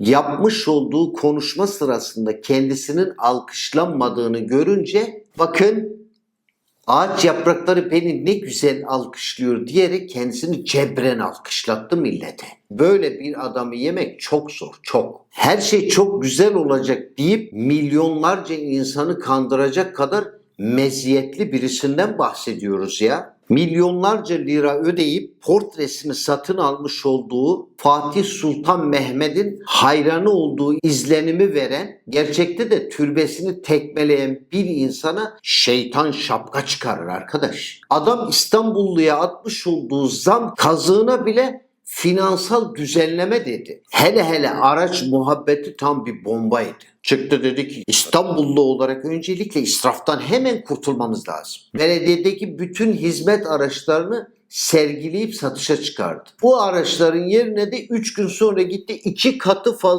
yapmış olduğu konuşma sırasında kendisinin alkışlanmadığını görünce bakın ağaç yaprakları beni ne güzel alkışlıyor diyerek kendisini cebren alkışlattı millete. Böyle bir adamı yemek çok zor, çok. Her şey çok güzel olacak deyip milyonlarca insanı kandıracak kadar meziyetli birisinden bahsediyoruz ya. Milyonlarca lira ödeyip portresini satın almış olduğu Fatih Sultan Mehmet'in hayranı olduğu izlenimi veren, gerçekte de türbesini tekmeleyen bir insana şeytan şapka çıkarır arkadaş. Adam İstanbulluya atmış olduğu zam kazığına bile finansal düzenleme dedi. Hele hele araç muhabbeti tam bir bombaydı. Çıktı dedi ki İstanbullu olarak öncelikle israftan hemen kurtulmamız lazım. Belediyedeki bütün hizmet araçlarını sergileyip satışa çıkardı. Bu araçların yerine de 3 gün sonra gitti 2 katı fazla